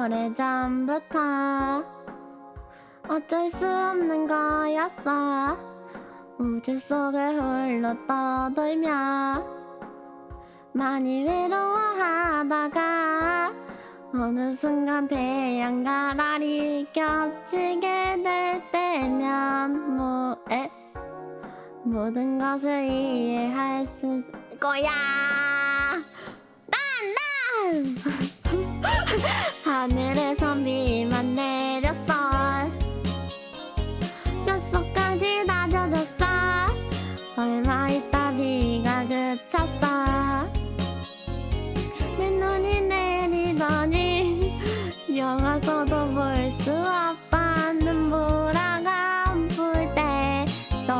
오래전부터 어쩔 수 없는 거였어 우주 속을 홀로 떠돌며 많이 외로워하다가 어느 순간 태양과 달이 겹치게 될 때면 뭐에 모든 것을 이해할 수 있을 거야 난! 난! 하늘에서 비만 내렸어. 뼛속까지 다 젖었어. 얼마 있다 비가 그쳤어. 내 눈이 내리더니 영화서도 볼 수 없다 눈보라가 불때또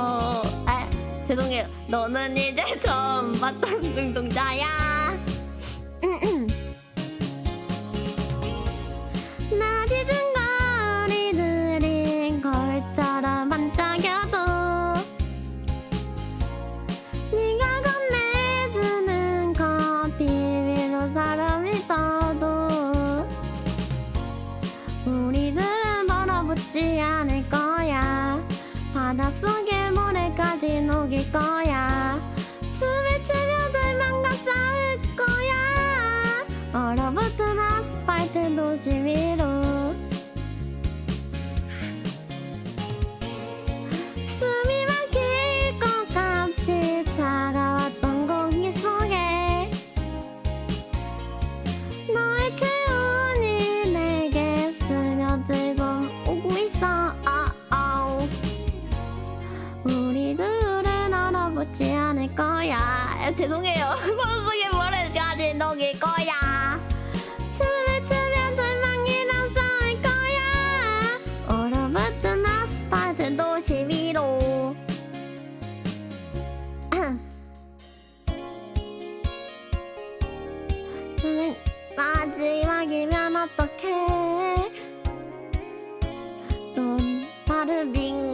아, 죄송해요. 너는 이제 처음 봤던 눈동자야 바닷속의 모래까지 녹일 거야. 춤을 추며 절망과 싸울 거야. 얼어붙은 아스팔트 숨이 얼어붙지 않을 거야. 아, 죄송해요. 머릿속에 모래까지 녹일 거야. 춤을 추면 절망이랑 싸울 거야. 얼어붙은 아스팔트 도시 위로. 선생 마지막이면 어떡해? 또 다른 빙,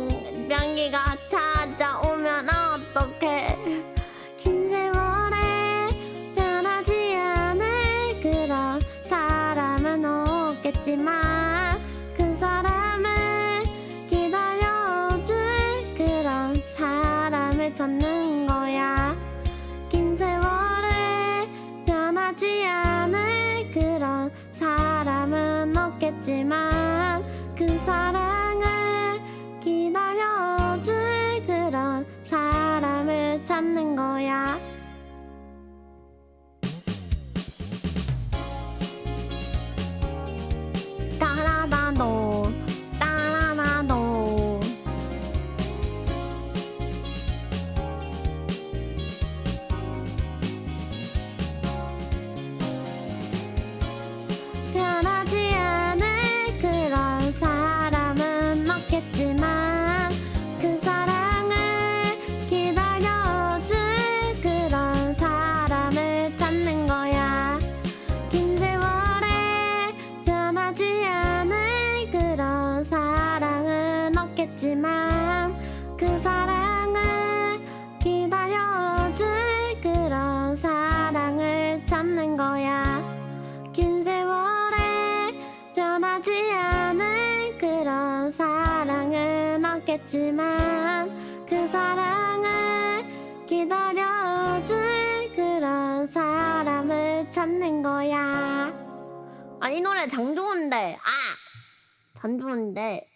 없겠지만 그 사람을 기다려줄 그런 사람을 찾는 거야 긴 세월에 변하지 않을 그런 사람은 없겠지만 그 사랑을 기다려줄 그런 사람을 찾는 거야. 없겠지만 그 사랑을 기다려줄 그런 사랑을 찾는 거야 긴 세월에 변하지 않을 그런 사랑은 없겠지만 그 사랑을 기다려줄 그런 사람을 찾는 거야. 아니 이 노래 장 좋은데 아! 장 좋은데